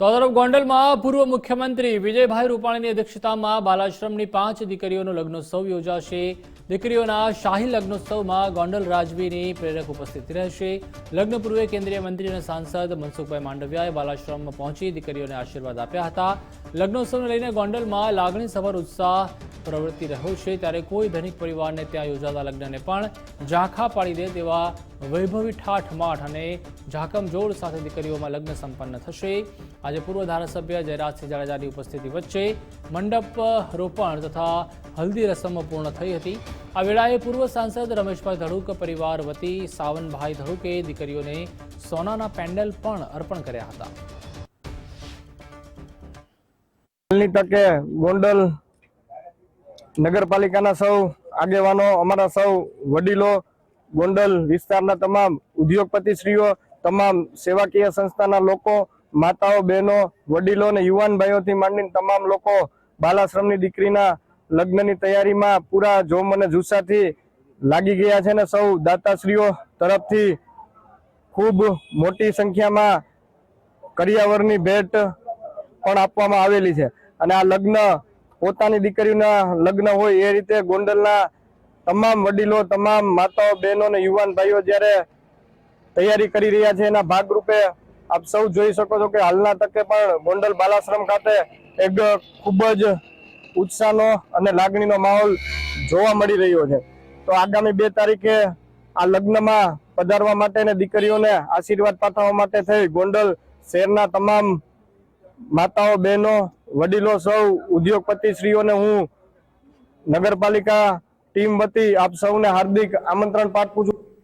તો તરફ ગોંડલમાં પૂર્વ મુખ્યમંત્રી વિજયભાઈ રૂપાણીની અધ્યક્ષતામાં બાલાશ્રમની પાંચ દીકરીઓનો લગ્નોત્સવ યોજાશે. દીકરીઓના શાહી લગ્નોત્સવમાં ગોંડલ રાજવીની પ્રેરક ઉપસ્થિતિ રહેશે. લગ્ન પૂર્વે કેન્દ્રીય મંત્રી અને સાંસદ મનસુખભાઈ માંડવિયાએ બાલાશ્રમમાં પહોંચી દીકરીઓને આશીર્વાદ આપ્યા હતા. લગ્નોત્સવને લઈને ગોંડલમાં લાગણીસભર ઉત્સાહ પ્રવૃત્તિ રહ્યો છે, ત્યારે કોઈ ધનિક પરિવારને ત્યાં યોજાતા લગ્નને પણ ઝાંખા પાડી દે તેવા વૈભવી ઠાઠમાઠ અને ઝાકમજોડ સાથે દીકરીઓમાં લગ્ન સંપન્ન થશે. આજે પૂર્વ ધારાસભ્ય જયરાજસિંહ જાડેજાની ઉપસ્થિતિ વચ્ચે મંડપ રોપણ તથા હલ્દી રસમ પૂર્ણ થઈ હતી. આ વેળાએ પૂર્વ સાંસદ રમેશભાઈ ધડુક, પરિવાર વતી સાવનભાઈ ધડુકે દીકરીઓને સોનાના પેન્ડલ પણ અર્પણ કર્યા હતા. તકે ગોંડલ નગરપાલિકાના સૌ આગેવાનો, અમારા સૌ વડીલો, ગોંડલ વિસ્તારના તમામ ઉદ્યોગપતિશ્રીઓ, તમામ સેવાકીય સંસ્થાના લોકો, માતાઓ, બહેનો, વડીલો અને યુવાન ભાઈઓથી માંડીને તમામ લોકો બાલાશ્રમની દીકરીના લગ્નની તૈયારીમાં પૂરા જોમ અને જુસ્સાથી લાગી ગયા છે ને સૌ દાતાશ્રીઓ તરફથી ખૂબ મોટી સંખ્યામાં કરિયાવરની ભેટ પણ આપવામાં આવેલી છે. અને આ લગ્ન પોતાની દીકરીના લગ્ન હોય એ રીતે ગોંડલના તમામ વડીલો, તમામ માતાઓ, બહેનો અને યુવાન ભાઈઓ જ્યારે તૈયારી કરી રહ્યા છે, એના ભાગરૂપે આપ સૌ જોઈ શકો છો કે હાલના તકે પણ ગોંડલ બાલાશ્રમ ખાતે એક ખૂબ જ ઉત્સાહનો અને લાગણીનો માહોલ જોવા મળી રહ્યો છે. તો આગામી બે તારીખે આ લગ્નમાં પધારવા માટે અને દીકરીઓને આશીર્વાદ પાઠવવા માટે થઈ ગોંડલ શહેરના તમામ માતાઓ, બહેનો, વડીલો, સૌ ઉદ્યોગપતિશ્રીઓને હું નગરપાલિકા ટીમ વતી આપ સૌને હાર્દિક આમંત્રણ પાઠવું છું.